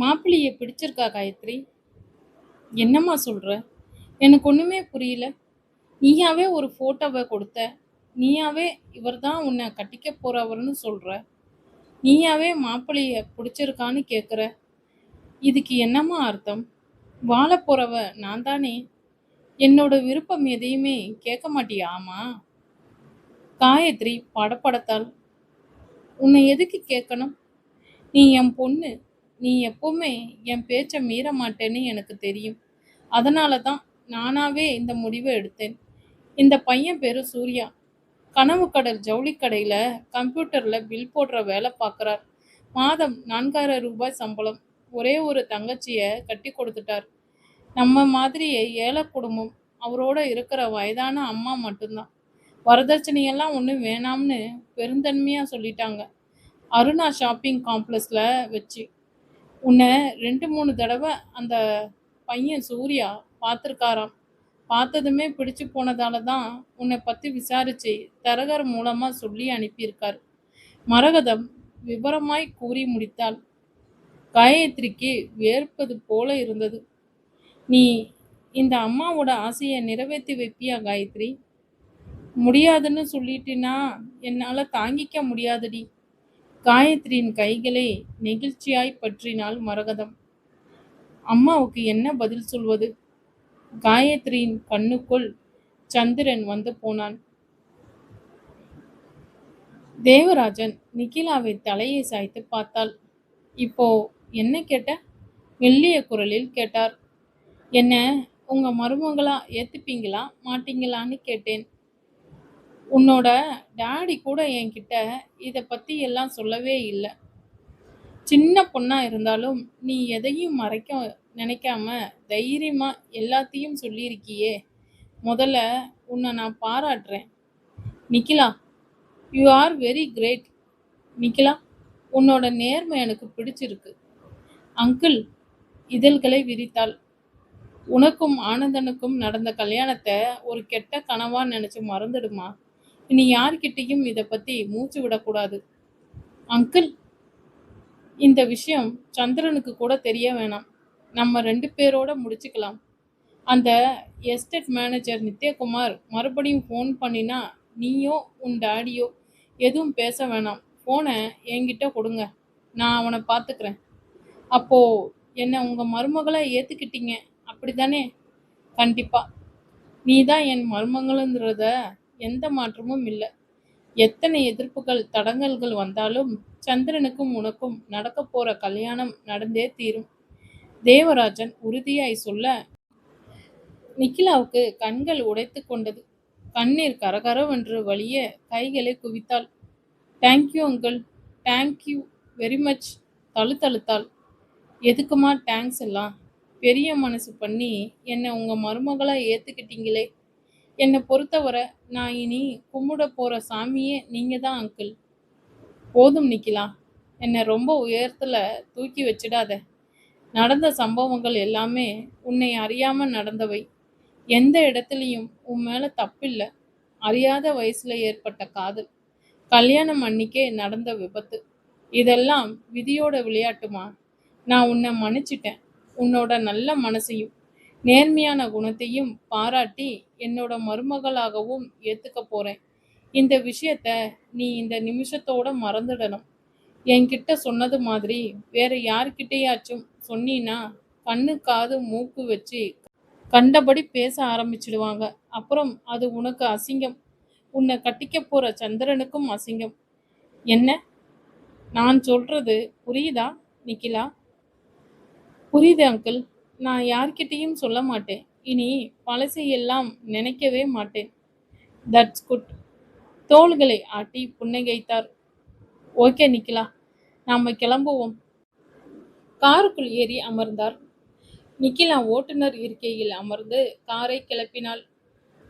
மாப்பிள்ளையை பிடிச்சிருக்கா காயத்ரி? என்னம்மா சொல்கிற எனக்கு ஒன்றுமே புரியல. நீயாவே ஒரு ஃபோட்டோவை கொடுத்த. நீயாவே இவர்தான் உன்னை கட்டிக்க போகிறவர்னு சொல்கிற நீயாவே மாப்பிள்ளைய பிடிச்சிருக்கான்னு கேட்குற இதுக்கு என்னம்மா அர்த்தம்? வாழ போகிறவ நான் தானே. என்னோட விருப்பம் எதையுமே கேட்க மாட்டியா ஆமா? காயத்ரி படப்படத்தால் உன்னை எதுக்கு கேட்கணும்? நீ என் பொண்ணு. நீ எப்பவுமே என் பேச்சை மீற மாட்டேன்னு எனக்கு தெரியும். அதனால தான் நானாவே இந்த முடிவை எடுத்தேன். இந்த பையன் பேரு சூர்யா. கனவு கடல் ஜவுளி கடையில கம்ப்யூட்டர்ல பில் போடுற வேலை பார்க்குறார் மாதம் நான்காயிரம் ரூபாய் சம்பளம். ஒரே ஒரு தங்கச்சிய கட்டி கொடுத்துட்டார். நம்ம மாதிரியே ஏழை குடும்பம் அவரோட இருக்கிற வயதான அம்மா மட்டும்தான். வரதட்சணையெல்லாம் ஒன்றும் வேணாம்னு பெருந்தன்மையாக சொல்லிட்டாங்க. அருணா ஷாப்பிங் காம்ப்ளெக்ஸில் வச்சு உன்னை ரெண்டு மூணு தடவை அந்த பையன் சூர்யா பார்த்துருக்காராம். பார்த்ததுமே பிடிச்சு போனதால தான் உன்னை பற்றி விசாரிச்சு தரகர் மூலமாக சொல்லி அனுப்பியிருக்கார். மரகதம் விவரமாய் கூறி முடித்தாள். காயத்ரிக்கு வேர்ப்பது போல இருந்தது. நீ இந்த அம்மாவோட ஆசையை நிறைவேற்றி வைப்பியா காயத்ரி? முடியாதுன்னு சொல்லிட்டினா என்னால் தாங்கிக்க முடியாதுடி. காயத்ரியின் கைகளை நெகிழ்ச்சியாய் பற்றினாள் மரகதம். அம்மாவுக்கு என்ன பதில் சொல்வது? காயத்ரியின் கண்ணுக்குள் சந்திரன் வந்து போனான். தேவராஜன் நிகிலாவை தலையை சாய்த்து பார்த்தாள். இப்போ என்ன கேட்ட? மெல்லிய குரலில் கேட்டார். என்ன உங்க மருமகளா ஏத்துப்பீங்களா மாட்டீங்களான்னு கேட்டேன். உன்னோட டாடி கூட என்கிட்ட இதை பற்றி எல்லாம் சொல்லவே இல்லை. சின்ன பொண்ணாக இருந்தாலும் நீ எதையும் மறைக்க நினைக்காம தைரியமாக எல்லாத்தையும் சொல்லியிருக்கியே. முதல்ல உன்னை நான் பாராட்டுறேன். Nikhila you are very great Nikhila உன்னோட நேர்மை எனக்கு பிடிச்சிருக்கு. அங்கிள் இதழ்களை விரித்தாள். உனக்கும் ஆனந்தனுக்கும் நடந்த கல்யாணத்தை ஒரு கெட்ட கனவா நினைச்சு மறந்துடுமா? இனி யார்கிட்டயும் இதை பத்தி மூச்சு விடக்கூடாது. அங்கிள் இந்த விஷயம் சந்திரனுக்கு கூட தெரிய வேணாம். நம்ம ரெண்டு பேரோட முடிச்சுக்கலாம். அந்த எஸ்டேட் மேனேஜர் நித்யகுமார் மறுபடியும் ஃபோன் பண்ணினா நீயோ உன் டாடியோ எதுவும் பேச வேணாம். ஃபோனை என்கிட்ட கொடுங்க. நான் அவனை பார்த்துக்கிறேன் அப்போ என்னை உங்கள் மருமகளை அப்படி தானே கண்டிப்பாக நீ தான் என் மருமகளுங்கிறத எந்த மாற்றமும் இல்லை. எத்தனை எதிர்ப்புகள் தடங்கல்கள் வந்தாலும் சந்திரனுக்கும் உனக்கும் நடக்க போற கல்யாணம் நடந்தே தீரும். தேவராஜன் உறுதியாய் சொல்ல நிக்கிலாவுக்கு கண்கள் உடைத்து கொண்டது. கண்ணீர் கரகரவென்று வழிய கைகளை குவித்தாள். Thank you uncle thank you very much தழுத்தழுத்தாள் எதுக்குமா தேங்க்ஸ் எல்லாம்? பெரிய மனசு பண்ணி என்னை உங்க மருமகளா ஏத்துக்கிட்டீங்களே? என்னை பொறுத்தவரை நான் இனி கும்பிட போகிற சாமியே நீங்கள் தான் அங்கிள் போதும் நிற்கலாம் என்னை ரொம்ப உயரத்தில் தூக்கி வச்சிடாத. நடந்த சம்பவங்கள் எல்லாமே உன்னை அறியாமல் நடந்தவை. எந்த இடத்துலையும் உன் மேலே தப்பில்லை. அறியாத வயசில் ஏற்பட்ட காதல். கல்யாணம் அன்னிக்கே நடந்த விபத்து. இதெல்லாம் விதியோட விளையாட்டுமா? நான் உன்னை மன்னிச்சிட்டேன். உன்னோட நல்ல மனசையும் நேர்மையான குணத்தையும் பாராட்டி என்னோட மருமகளாகவும் ஏத்துக்க போறேன். இந்த விஷயத்த நீ இந்த நிமிஷத்தோட மறந்துடணும். என்கிட்ட சொன்னது மாதிரி வேற யார்கிட்டயாச்சும் சொன்னீன்னா கண்ணு காது மூக்கு வச்சு கண்டபடி பேச ஆரம்பிச்சிடுவாங்க. அப்புறம் அது உனக்கு அசிங்கம். உன்னை கட்டிக்க போற சந்திரனுக்கும் அசிங்கம். என்ன? நான் சொல்றது புரியுதா நிக்கிலா? புரியுது அங்கிள். நான் யார்கிட்டயும் சொல்ல மாட்டேன். இனி பழசையெல்லாம் நினைக்கவே மாட்டேன். தட்ஸ் குட் தோள்களை ஆட்டி புன்னகைத்தார். ஓகே நிக்கிலா. நாம் கிளம்புவோம். காருக்குள் ஏறி அமர்ந்தார். நிக்கிலா ஓட்டுநர் இருக்கையில் அமர்ந்து காரை கிளப்பினாள்.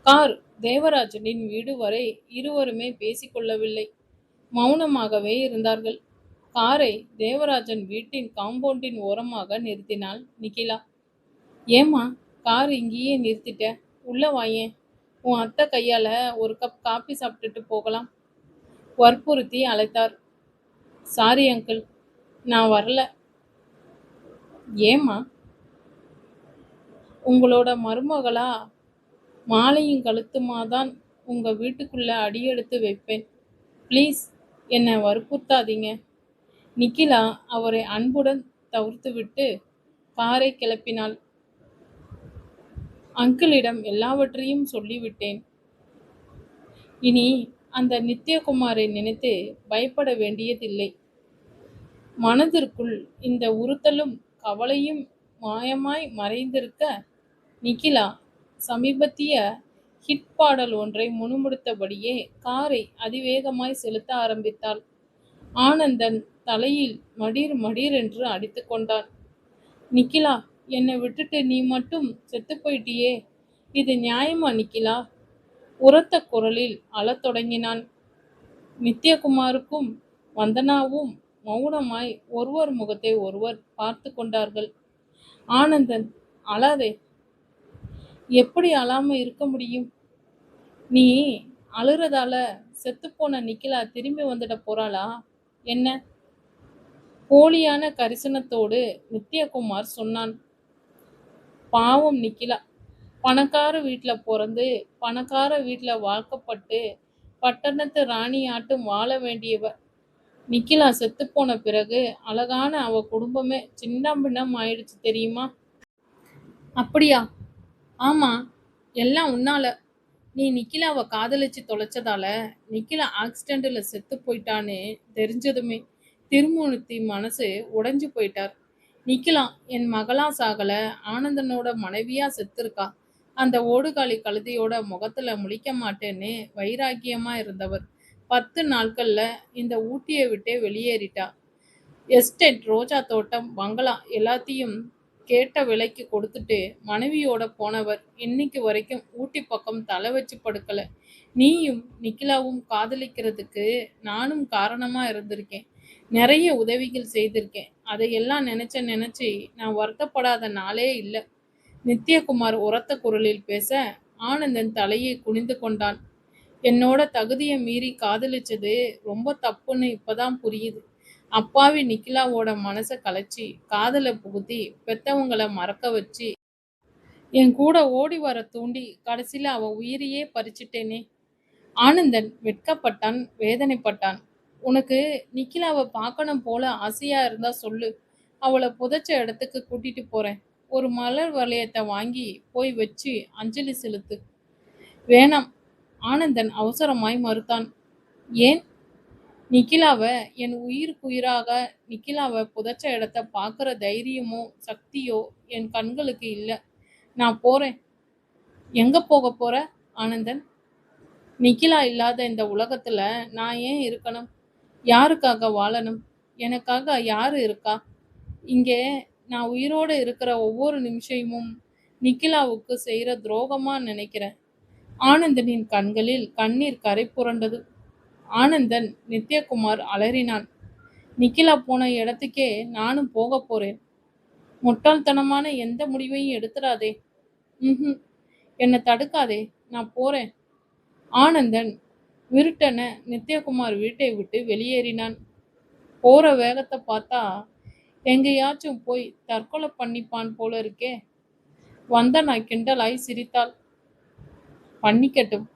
கார் தேவராஜனின் வீடு வரை இருவருமே பேசிக்கொள்ளவில்லை மௌனமாகவே இருந்தார்கள். காரை தேவராஜன் வீட்டின் காம்பவுண்டின் ஓரமாக நிறுத்தினாள் நிக்கிலா. ஏம்மா கார் இங்கேயே நிறுத்திட்ட. உள்ளே வாயேன் உன் அத்தை கையால் ஒரு கப் காஃபி சாப்பிட்டுட்டு போகலாம். வற்புறுத்தி அழைத்தார். சாரி அங்கிள் நான் வரல. ஏம்மா? உங்களோட மருமகளா? மாலையும் கழுத்துமா தான் உங்கள் வீட்டுக்குள்ளே அடியெடுத்து வைப்பேன். ப்ளீஸ் என்னை வற்புறுத்தாதீங்க. நிக்கிலா அவரை அன்புடன் தவிர்த்துவிட்டு காரை கிளப்பினாள். அங்கிளிடம் எல்லாவற்றையும் சொல்லிவிட்டேன். இனி அந்த நித்யகுமாரை நினைத்து பயப்பட வேண்டியதில்லை. மனதிற்குள் இந்த உறுத்தலும் கவலையும் மாயமாய் மறைந்திருக்க நிகிலா சமீபத்திய ஹிட் பாடல் ஒன்றை முணுமுடுத்தபடியே காரை அதிவேகமாய் செலுத்த ஆரம்பித்தாள். ஆனந்தன் தலையில் மடீர் மடீர் என்று அடித்து கொண்டான். நிக்கிலா என்னை விட்டுட்டு நீ மட்டும் செத்து போயிட்டியே. இது நியாயமா நிக்கிலா? உரத்த குரலில் அழத் தொடங்கினான். நித்யகுமாருக்கும் வந்தனாவும் மௌனமாய் ஒருவர் முகத்தை ஒருவர் பார்த்து கொண்டார்கள். ஆனந்தன் அழாதே. எப்படி அழாம இருக்க முடியும்? நீ அழுறதால செத்துப்போன நிக்கிலா திரும்பி வந்துட போறாளா? என்ன? போலியான கரிசனத்தோடு நித்யகுமார் சொன்னான். பாவம் நிக்கிலா. பணக்கார வீட்டில் பிறந்து பணக்கார வீட்டில் வாழ்க்கப்பட்டு பட்டணத்து ராணி ஆட்டும் வாழ வேண்டியவ. நிக்கிலா செத்துப்போன பிறகு அழகான அவ குடும்பமே சின்னம்பின்னம் ஆயிடுச்சு தெரியுமா? அப்படியா? ஆமா எல்லாம் உன்னால. நீ நிக்கிலாவை காதலிச்சு தொலைச்சதால நிக்கிலா ஆக்சிடென்ட்ல செத்து போயிட்டான்னு தெரிஞ்சதுமே திருமூர்த்தி மனசு உடைஞ்சு போயிட்டார். நிக்கிலா என் மகளா சாகல. ஆனந்தனோட மனைவியா செத்துருக்கா. அந்த ஓடுகாலி கழுதியோட முகத்துல முழிக்க மாட்டேன்னு வைராக்கியமா இருந்தவர். பத்து நாட்கள்ல இந்த ஊட்டியை விட்டே வெளியேறிட்டா. எஸ்டேட் ரோஜா தோட்டம் பங்களா எல்லாத்தையும் கேட்ட விலைக்கு கொடுத்துட்டு மனைவியோட போனவர் இன்னைக்கு வரைக்கும் ஊட்டி பக்கம் தலை வச்சு படுக்கல. நீயும் நிக்கிலாவும் காதலிக்கிறதுக்கு நானும் காரணமா இருந்திருக்கேன். நிறைய உதவிகள் செய்திருக்கேன். அதையெல்லாம் நினைச்ச நினச்சி நான் வருத்தப்படாத நாளே இல்லை. நித்யகுமார் உரத்த குரலில் பேச ஆனந்தன் தலையை குனிந்து கொண்டான். என்னோட தகுதியை மீறி காதலிச்சது ரொம்ப தப்புன்னு இப்பதான் புரியுது. அப்பாவி நிக்கிலாவோட மனசை கலைச்சி காதலை புகுத்தி பெத்தவங்களை மறக்க வச்சு என் கூட ஓடி வர தூண்டி கடைசியில் அவ உயிரையே பறிச்சிட்டேனே. ஆனந்தன் வெட்கப்பட்டான் வேதனைப்பட்டான். உனக்கு நிக்கிலாவை பார்க்கணும் போல ஆசையா இருந்தா சொல்லு. அவளை புதைச்ச இடத்துக்கு கூட்டிட்டு போறேன். ஒரு மலர் வளையத்தை வாங்கி போய் வச்சு அஞ்சலி செலுத்து. வேணாம் ஆனந்தன் அவசரமாய் மறுத்தான். ஏன்? நிக்கிலாவை என் உயிருக்குயிராக நிக்கிலாவை புதைச்ச இடத்த பார்க்குற தைரியமோ சக்தியோ என் கண்களுக்கு இல்லை. நான் போறேன். எங்க போக போற ஆனந்தன்? நிக்கிலா இல்லாத இந்த உலகத்துல நான் ஏன் இருக்கணும்? யாருக்காக வாழணும்? எனக்காக யாரு இருக்கா? இங்கே நான் உயிரோடு இருக்கிற ஒவ்வொரு நிமிஷமும் நிக்கிலாவுக்கு செய்கிற துரோகமாக நினைக்கிறேன். ஆனந்தனின் கண்களில் கண்ணீர் கரை புரண்டது. ஆனந்தன் நித்யகுமார் அலறினான். நிக்கிலா போன இடத்துக்கே நானும் போக போறேன். முட்டாள்தனமான எந்த முடிவையும் எடுத்துடாதே. ம் என்னை தடுக்காதே. நான் போறேன். ஆனந்தன் விருட்டன நித்யகுமார் வீட்டை விட்டு வெளியேறினான். போற வேகத்தை பார்த்தா எங்கேயாச்சும் போய் தற்கொலை பண்ணிப்பான் போல இருக்கே வந்தனா கிண்டலாய் சிரித்தாள். பண்ணிக்கட்டும்.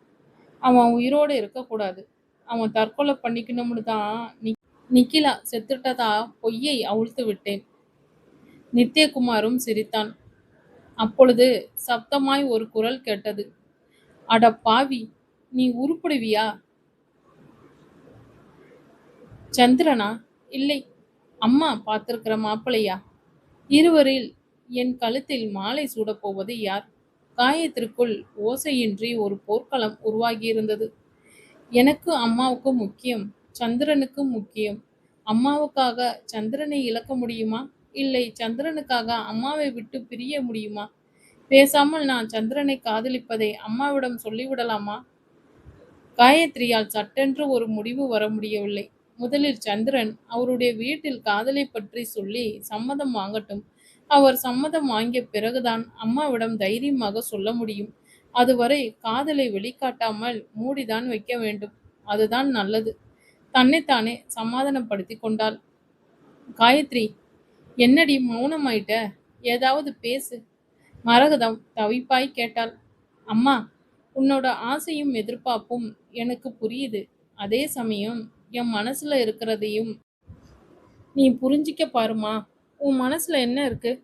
அவன் உயிரோடு இருக்கக்கூடாது. அவன் தற்கொலை பண்ணிக்கணும்னு தான் நி நிக்கிலா செத்துட்டதா பொய்யை அவிழ்த்து விட்டேன். நித்யகுமாரும் சிரித்தான். அப்பொழுது சப்தமாய் ஒரு குரல் கேட்டது. அட பாவி நீ உருப்படுவியா? சந்திரனா இல்லை அம்மா பார்த்திருக்கிற மாப்பிள்ளையா? இருவரில் என் கழுத்தில் மாலை சூடப்போவது யார்? காயத்திற்குள் ஓசையின்றி ஒரு போர்க்களம் உருவாகியிருந்தது. எனக்கு அம்மாவுக்கு முக்கியம் சந்திரனுக்கு முக்கியம். அம்மாவுக்காக சந்திரனை இழக்க முடியுமா? இல்லை சந்திரனுக்காக அம்மாவை விட்டு பிரிய முடியுமா? பேசாமல் நான் சந்திரனை காதலிப்பதை அம்மாவிடம் சொல்லிவிடலாமா? காயத்ரியால் சட்டென்று ஒரு முடிவு வர முடியவில்லை. முதலில் சந்திரன் அவருடைய வீட்டில் காதலை பற்றி சொல்லி சம்மதம் வாங்கட்டும். அவர் சம்மதம் வாங்கிய பிறகுதான் அம்மாவிடம் தைரியமாக சொல்ல முடியும். அதுவரை காதலை வெளிக்காட்டாமல் மூடிதான் வைக்க வேண்டும். அதுதான் நல்லது. தன்னைத்தானே சமாதானப்படுத்தி கொண்டாள். காயத்ரி என்னடி மௌனமாயிட்ட? ஏதாவது பேசு. மரகதம் தவிப்பாய் கேட்டாள். அம்மா உன்னோட ஆசையும் எதிர்பார்ப்பும் எனக்கு புரியுது. அதே சமயம் என் மனசுல இருக்கிறதையும் நீ புரிஞ்சிக்க பாருமா. உன் மனசுல என்ன இருக்கு?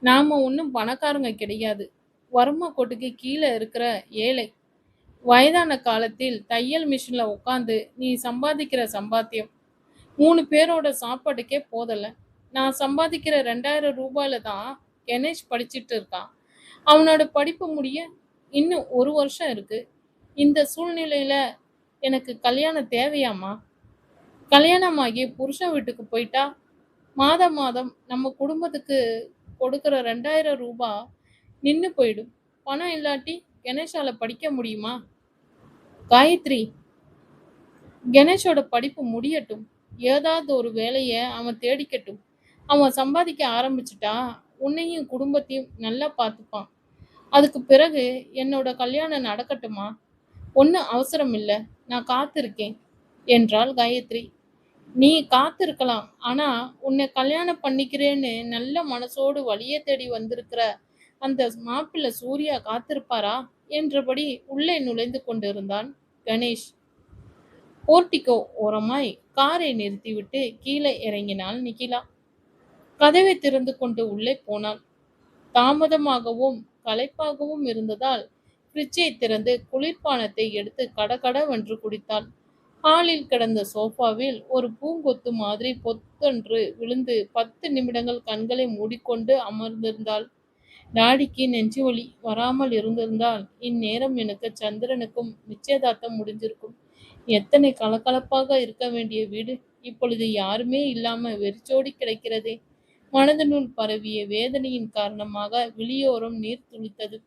நாம ஒன்றும் பணக்காரங்க கிடையாது. வறுமை கோட்டுக்கு கீழே இருக்கிற ஏழை. வயதான காலத்தில் தையல் மிஷின்ல உட்காந்து நீ சம்பாதிக்கிற சம்பாத்தியம். மூணு பேரோட சாப்பாட்டுக்கே போதல. நான் சம்பாதிக்கிற ரெண்டாயிரம் ரூபாயில தான் கணேஷ் படிச்சுட்டு இருக்கான். அவனோட படிப்பு முடிய இன்னும் ஒரு வருஷம் இருக்கு. இந்த சூழ்நிலையில எனக்கு கல்யாணம் தேவையாம்மா? கல்யாணமாகி புருஷன் வீட்டுக்கு போயிட்டா மாதம் மாதம் நம்ம குடும்பத்துக்கு கொடுக்குற ரெண்டாயிரம் ரூபாய் நின்று போயிடும். பணம் இல்லாட்டி கணேஷால படிக்க முடியுமா? காயத்ரி கணேஷோட படிப்பு முடியட்டும். ஏதாவது ஒரு வேலையை அவன் தேடிக்கட்டும். அவன் சம்பாதிக்க ஆரம்பிச்சிட்டா உன்னையும் குடும்பத்தையும் நல்லா பார்த்துப்பான். அதுக்கு பிறகு என்னோட கல்யாணம் நடக்கட்டுமா? ஒன்றும் அவசரம் இல்லை. நான் காத்திருக்கேன் என்றாள் காயத்ரி. நீ காத்திருக்கலாம். ஆனா உன்னை கல்யாணம் பண்ணிக்கிறேன்னு நல்ல மனசோடு வழியே தேடி வந்திருக்கிற அந்த மாப்பிள்ளை சூர்யா காத்திருப்பாரா? என்றபடி உள்ளே நுழைந்து கொண்டிருந்தான் கணேஷ். போர்ட்டிகோ ஓரமாய் காரை நிறுத்திவிட்டு கீழே இறங்கினாள் நிகிலா. கதவை திறந்து கொண்டு உள்ளே போனாள். தாமதமாகவும் களைப்பாகவும் இருந்ததால் ஃப்ரிட்ஜை திறந்து குளிர்பானத்தை எடுத்து கடகடவென்று குடித்தாள். ஹாலில் கிடந்த சோஃபாவில் ஒரு பூங்கொத்து மாதிரி பொத்தென்று விழுந்து பத்து நிமிடங்கள் கண்களை மூடிக்கொண்டு அமர்ந்திருந்தாள். டாடிக்கு நெஞ்சு வலி வராமல் இருந்திருந்தால் இந்நேரம் எனக்கு சந்திரனுக்கும் நிச்சயதார்த்தம் முடிஞ்சிருக்கும். எத்தனை கலகலப்பாக இருக்க வேண்டிய வீடு? இப்பொழுது யாருமே இல்லாம வெறிச்சோடி கிடைக்கிறதே. மனதினுள் பரவிய வேதனையின் காரணமாக விழியோரம் நீர் துளித்தது.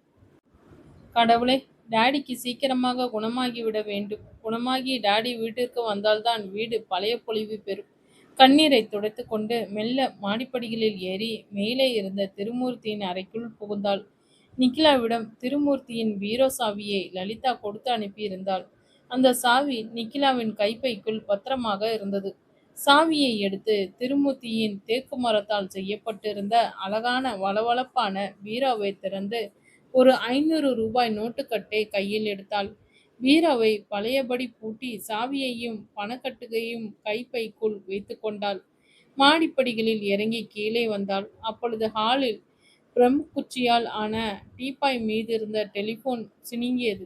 கடவுளே டாடிக்கு சீக்கிரமாக குணமாகி விட வேண்டும். குணமாகி டாடி வீட்டிற்கு வந்தால்தான் வீடு பழைய பொழிவு பெறும். கண்ணீரை துடைத்து கொண்டு மெல்ல மாடிப்படிகளில் ஏறி மேலே இருந்த திருமூர்த்தியின் அறைக்குள் புகுந்தாள். நிக்கிலாவிடம் திருமூர்த்தியின் பீரோ சாவியை லலிதா கொடுத்து அனுப்பியிருந்தாள். அந்த சாவி நிக்கிலாவின் கைப்பைக்குள் பத்திரமாக இருந்தது. சாவியை எடுத்து திருமூர்த்தியின் தேக்கு மரத்தால் செய்யப்பட்டிருந்த அழகான வளவளப்பான பீரோவை திறந்து ஒரு ஐநூறு ரூபாய் நோட்டுக்கட்டை கையில் எடுத்தாள். வீராவை பழையபடி பூட்டி சாவியையும் பணக்கட்டுகையும் கைப்பைக்குள் வைத்து கொண்டாள். மாடிப்படிகளில் இறங்கி கீழே வந்தாள். அப்பொழுது ஹாலில் பிரம்குச்சியால் ஆன டீப்பாய் மீது இருந்த டெலிபோன் சினிங்கியது.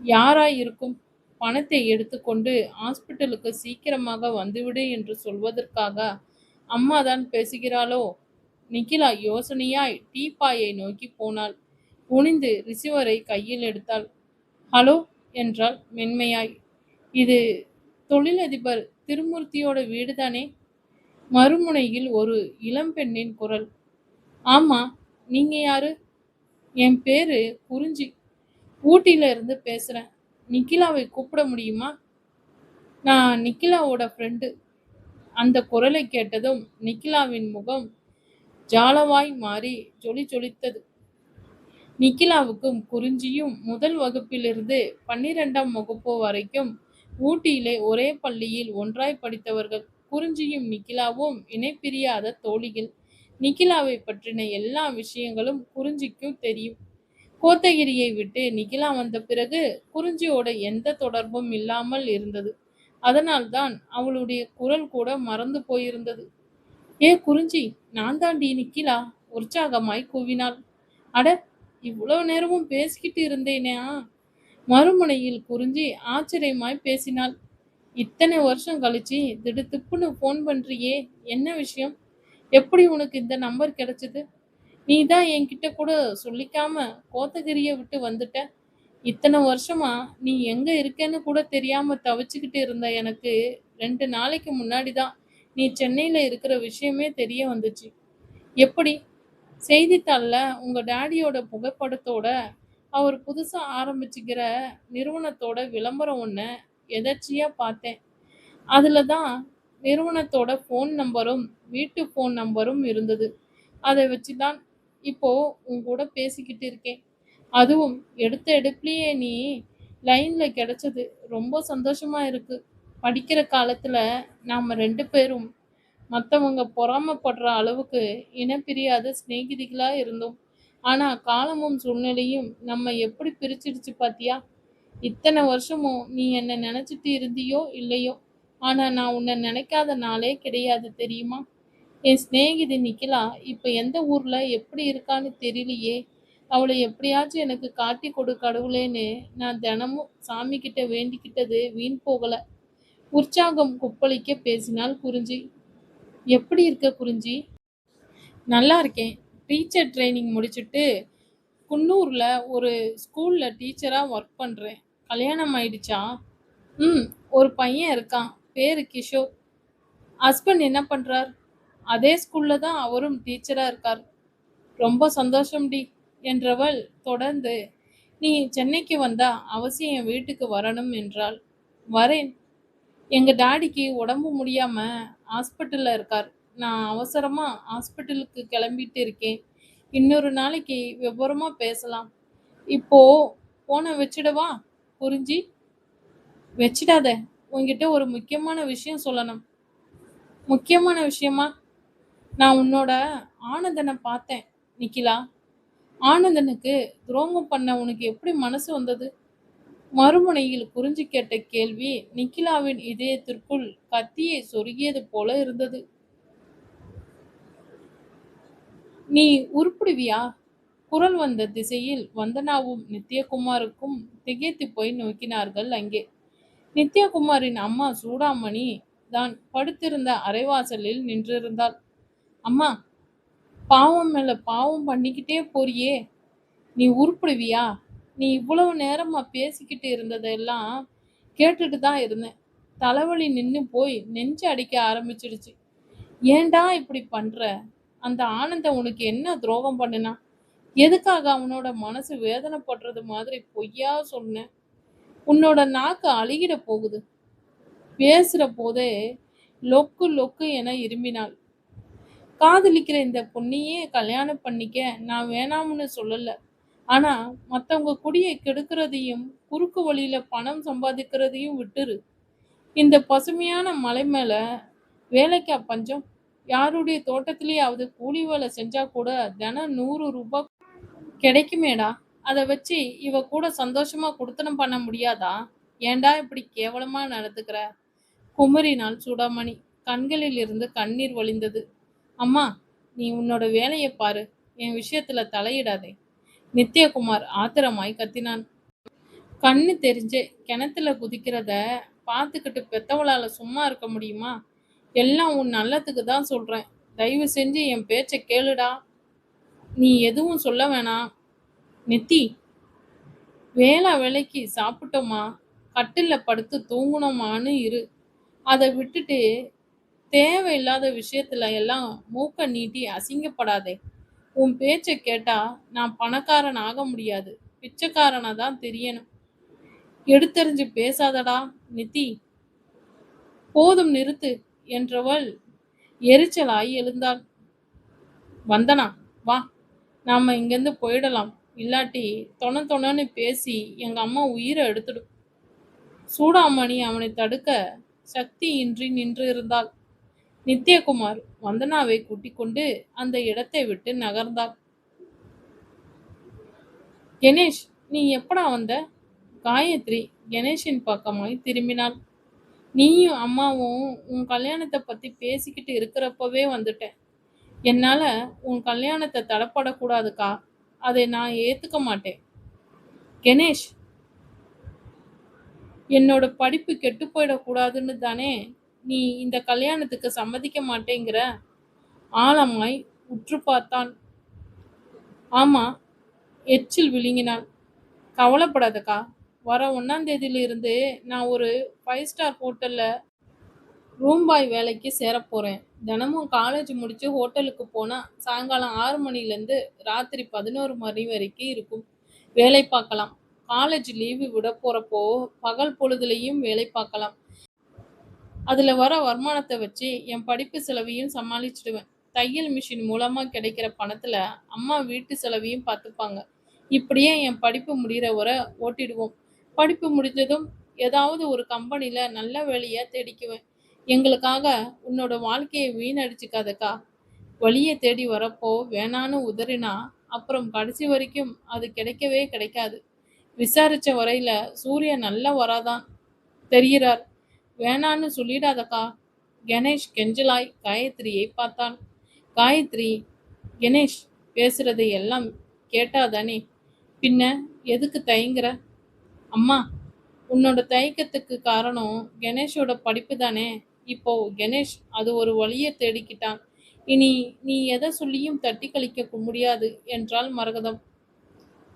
யாராய் இருக்கும் பணத்தை எடுத்துக்கொண்டு ஹாஸ்பிட்டலுக்கு சீக்கிரமாக வந்துவிடு என்று சொல்வதற்காக அம்மா தான் பேசுகிறாளோ? நிகிலா யோசனையாய் டீப்பாயை நோக்கி போனாள். குனிந்து ரிசீவரை கையில் எடுத்தாள். ஹலோ என்றாள் மென்மையாய். இது தொழிலதிபர் திருமூர்த்தியோட வீடுதானே? மறுமுனையில் ஒரு இளம்பெண்ணின் குரல். ஆமா நீங்க யாரு? என் பேரு குறிஞ்சி. ஊட்டியில இருந்து பேசுறேன். நிக்கிலாவை கூப்பிட முடியுமா? நான் நிக்கிலாவோட ஃப்ரெண்டு அந்த குரலை கேட்டதும் நிக்கிலாவின் முகம் ஜாலவாய் மாறி ஜொலி ஜொலித்தது. நிக்கிலாவுக்கும் குறிஞ்சியும் முதல் வகுப்பிலிருந்து பன்னிரெண்டாம் வகுப்பு வரைக்கும் ஊட்டியிலே ஒரே பள்ளியில் ஒன்றாய் படித்தவர்கள் குறிஞ்சியும் நிக்கிலாவும் இணைப்பிரியாத தோழிகள். நிக்கிலாவை பற்றின எல்லா விஷயங்களும் குறிஞ்சிக்கும் தெரியும். கோத்தகிரியை விட்டு நிகிலா வந்த பிறகு குறிஞ்சியோட எந்த தொடர்பும் இல்லாமல் இருந்தது. அதனால்தான் அவளுடைய குரல் கூட மறந்து போயிருந்தது. ஏ குறிஞ்சி நான் தாண்டி நிக்கிலா உற்சாகமாய் கூவினாள். அட இவ்வளவு நேரமும் பேசிக்கிட்டு இருந்தேனா மறுமுனையில் குறிஞ்சி ஆச்சரியமாய் பேசினாள். இத்தனை வருஷம் கழிச்சு திடுத்துப்புன்னு ஃபோன் பண்றியே என்ன விஷயம்? எப்படி உனக்கு இந்த நம்பர் கிடைச்சது? நீ தான் என்கிட்ட கூட சொல்லிக்காம கோத்தகிரிய விட்டு வந்துட்ட? இத்தனை வருஷமா நீ எங்க இருக்கேன்னு கூட தெரியாம தவிச்சுக்கிட்டு இருந்த எனக்கு ரெண்டு நாளைக்கு முன்னாடி தான் நீ சென்னையில இருக்கிற விஷயமே தெரிய வந்துச்சு. எப்படி? செய்தித்தாளில் உங்கள் டேடியோட புகைப்படத்தோட அவர் புதுசாக ஆரம்பிச்சுக்கிற நிறுவனத்தோட விளம்பரம் ஒன்று எதர்ச்சியா பார்த்தேன். அதில் தான் நிறுவனத்தோட ஃபோன் நம்பரும் வீட்டு ஃபோன் நம்பரும் இருந்தது. அதை வச்சு தான் இப்போது உன் கூட பேசிக்கிட்டு இருக்கேன் அதுவும் எடுத்த எடுப்புலயே நீ லைனில் கிடைச்சது ரொம்ப சந்தோஷமாக இருக்குது படிக்கிற காலத்தில் நாம் ரெண்டு பேரும் மத்தவங்க பொறாமைப்படுற அளவுக்கு இனப்பிரியாத சிநேகிதிகளா இருந்தோம். ஆனா காலமும் சூழ்நிலையும் நம்ம எப்படி பிரிச்சிடுச்சு பாத்தியா? இத்தனை வருஷமும் நீ என்ன நினைச்சிட்டு இருந்தியோ இல்லையோ, ஆனா நான் உன்னை நினைக்காத நாளே கிடையாது தெரியுமா? என் சிநேகிதி நிக்கிலா இப்ப எந்த ஊர்ல எப்படி இருக்கான்னு தெரியலையே. அவளை எப்படியாச்சும் எனக்கு காட்டி கொடு கடவுளேன்னு நான் தினமும் சாமிகிட்ட வேண்டிக்கிட்டது வீண் போகல. உற்சாகம் கொப்பளிக்க பேசினால் குறிஞ்சி. எப்படி இருக்க குறிஞ்சி? நல்லா இருக்கேன். டீச்சர் ட்ரைனிங் முடிச்சுட்டு குன்னூர்ல ஒரு ஸ்கூல்ல டீச்சரா ஒர்க் பண்றேன். கல்யாணம் ஆயிடுச்சா? ம் ஒரு பையன் இருக்கான். பேரு கிஷோர். ஹஸ்பண்ட் என்ன பண்றார்? அதே ஸ்கூல்ல தான் அவரும் டீச்சரா இருக்கார். ரொம்ப சந்தோஷம் டி என்றவள் தொடர்ந்து நீ சென்னைக்கு வந்தா அவசியம் என் வீட்டுக்கு வரணும் என்றாள். வரேன். எங்க டாடிக்கு உடம்பு முடியாம ஹாஸ்பிட்டல்ல இருக்கார். நான் அவசரமா ஹாஸ்பிட்டலுக்கு கிளம்பிட்டு இருக்கேன். இன்னொரு நாளைக்கு விவரமா பேசலாம். இப்போ போனை வச்சிடவா புரிஞ்சி வச்சிடாத. உங்ககிட்ட ஒரு முக்கியமான விஷயம் சொல்லணும். முக்கியமான விஷயமா? நான் உன்னோட ஆனந்தனை பார்த்தேன் நிக்கிலா. ஆனந்தனுக்கு துரோகம் பண்ண உனக்கு எப்படி மனசு வந்தது? மறுமுனையில் குறிஞ்சி கேட்ட கேள்வி நிக்கிலாவின் இதயத்திற்குள் கத்தியை சொருகியது போல இருந்தது. நீ உருப்பிடுவியா? குரல் வந்த திசையில் வந்தனாவும் நித்யகுமாருக்கும் திகைத்து போய் நோக்கினார்கள் அங்கே. நித்யகுமாரின் அம்மா சூடாமணி தான் படுத்திருந்த அரைவாசலில் நின்றிருந்தாள். அம்மா பாவம் மேல பாவம் பண்ணிக்கிட்டே போறியே. நீ உருப்பிடுவியா? நீ இவ்வளவு நேரமா பேசிக்கிட்டு இருந்ததெல்லாம் கேட்டுட்டு தான் இருந்தேன். தலைவலி நின்று போய் நெஞ்சு அடிக்க ஆரம்பிச்சிடுச்சு. ஏன்டா இப்படி பண்ற? அந்த ஆனந்தம் உனக்கு என்ன துரோகம் பண்ணுனா எதுக்காக அவனோட மனசு வேதனைப்படுறது மாதிரி பொய்யா சொன்னேன் உன்னோட நாக்கு அழுகிட போகுது. பேசுற போதே லொக்கு லொக்கு என இருமினாள். காதலிக்கிற இந்த பொண்ணையே கல்யாணம் பண்ணிக்க நான் வேணாம்னு சொல்லல. ஆனா மத்தவங்க குடியை கெடுக்கிறதையும் குறுக்கு வழியில பணம் சம்பாதிக்கிறதையும் விட்டுரு. இந்த பசுமையான மலை மேல வேலைக்கா பஞ்சம்? யாருடைய தோட்டத்திலேயாவது கூலி வேலை செஞ்சா கூட தினம் நூறு ரூபாய் கிடைக்குமேடா. அத வச்சு இவ கூட சந்தோஷமா குடுத்தனம் பண்ண முடியாதா? ஏன்டா இப்படி கேவலமா நடத்துக்கிற குமரினால் சூடாமணி. கண்களில் இருந்து கண்ணீர் வழிந்தது. அம்மா நீ உன்னோட வேலையை பாரு. என் விஷயத்துல தலையிடாதே. நித்யகுமார் ஆத்திரமாய் கத்தினான். கண்ணு தெரிஞ்சு கிணத்துல குதிக்கிறத பார்த்துக்கிட்டு பெத்தவளால சும்மா இருக்க முடியுமா? எல்லாம் உன் நல்லதுக்கு தான் சொல்றேன். தயவு செஞ்சு என் பேச்சை கேளுடா. நீ எதுவும் சொல்ல வேணாம். நித்தி வேளா வேலைக்கு சாப்பிட்டோமா கட்டில் படுத்து தூங்குனோமான்னு இரு. அதை விட்டுட்டு தேவையில்லாத விஷயத்துல எல்லாம் மூக்க நீட்டி அசிங்கப்படாதே. உன் பேச்சை கேட்டா நான் பணக்காரன் ஆக முடியாது. பிச்சைக்காரனா தான் தெரியணும். எடுத்தெறிஞ்சு பேசாதடா நித்தி. போதும் நிறுத்து என்றவள் எரிச்சலாய் எழுந்தாள். வந்தனா வா நாம இங்கிருந்து போயிடலாம். இல்லாட்டி தொண தொணன்னு பேசி எங்க அம்மா உயிரை எடுத்துடும். சூடாமணி அவனை தடுக்க சக்தியின்றி நின்றிருந்தாள். நித்யகுமார் வந்தனாவை கூட்டிக்கொண்டு அந்த இடத்தை விட்டு நகர்ந்தார். கணேஷ் நீ எப்படா வந்த? காயத்ரி கணேஷின் பக்கமாய் திரும்பினாள். நீயும் அம்மாவும் உன் கல்யாணத்தை பத்தி பேசிக்கிட்டு இருக்கிறப்பவே வந்துட்டேன். என்னால உன் கல்யாணத்தை தடப்படக்கூடாதுக்கா. அதை நான் ஏத்துக்க மாட்டேன். கணேஷ் என்னோட படிப்பு கெட்டு போயிடக்கூடாதுன்னு தானே நீ இந்த கல்யாணத்துக்கு சம்மதிக்க மாட்டேங்கிற? ஆழமாய் உற்று பார்த்தான். ஆமா எச்சில் விழுங்கினாள். கவலைப்படாதக்கா. வர ஒண்ணாம் நான் ஒரு ஃபைவ் ஸ்டார் ஹோட்டல்ல ரூம் பாய் வேலைக்கு சேரப்போறேன் தினமும் காலேஜ் முடிச்சு ஹோட்டலுக்கு போனா சாயங்காலம் ஆறு மணிலேருந்து ராத்திரி பதினோரு மணி வரைக்கும் இருக்கும் வேலை பார்க்கலாம். காலேஜ் லீவு விடப் போறப்போ பகல் பொழுதுலையும் வேலை பார்க்கலாம். அதில் வர வருமானத்தை வச்சு என் படிப்பு செலவையும் சமாளிச்சிடுவேன். தையல் மிஷின் மூலமா கிடைக்கிற பணத்துல அம்மா வீட்டு செலவையும் பார்த்துப்பாங்க. இப்படியே என் படிப்பு முடிகிற வரை ஓட்டிடுவோம். படிப்பு முடிஞ்சதும் ஏதாவது ஒரு கம்பெனியில் நல்ல வேலையை தேடிக்குவேன். எங்களுக்காக உன்னோட வாழ்க்கையை வீணடிச்சுக்காதக்கா வழியை தேடி வரப்போ வேணான்னு உதறினா அப்புறம் கடைசி வரைக்கும் அது கிடைக்கவே கிடைக்காது விசாரிச்ச வரையில சூரியன் நல்ல வராதான் தெரிகிறார் வேணான்னு சொல்லிடாதக்கா. கணேஷ் கெஞ்சலாய் காயத்ரியை பார்த்தான். காயத்ரி கணேஷ் பேசுறதை எல்லாம் கேட்டாதானே? பின்ன எதுக்கு தயங்குற? அம்மா உன்னோட தயக்கத்துக்கு காரணம் கணேஷோட படிப்பு தானே இப்போ கணேஷ் அது ஒரு வழியை தேடிக்கிட்டான். இனி நீ எதை சொல்லியும் தட்டி கழிக்க முடியாது என்றால் மரகதம்.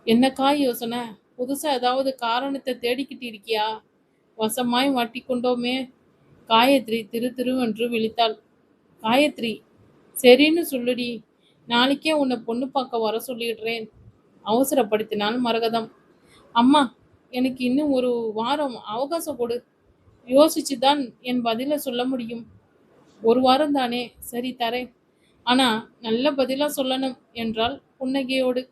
என்னக்கா யோசனை? புதுசா ஏதாவது காரணத்தை தேடிக்கிட்டு இருக்கியா? வசமாய் மாட்டிக்கொண்டோமே. காயத்ரி திரு திருவென்று விழித்தாள். காயத்ரி சரின்னு சொல்லுடி. நாளைக்கே உன்னை பொண்ணு பார்க்க வர சொல்லிடுறேன். அவசரப்படுத்தினாள் மரகதம். அம்மா எனக்கு இன்னும் ஒரு வாரம் அவகாசம் கொடு. யோசிச்சு தான் என் பதிலை சொல்ல முடியும். ஒரு வாரம் தானே. சரி தரேன். ஆனா நல்ல பதிலா சொல்லணும் என்றால் புன்னகையோடு.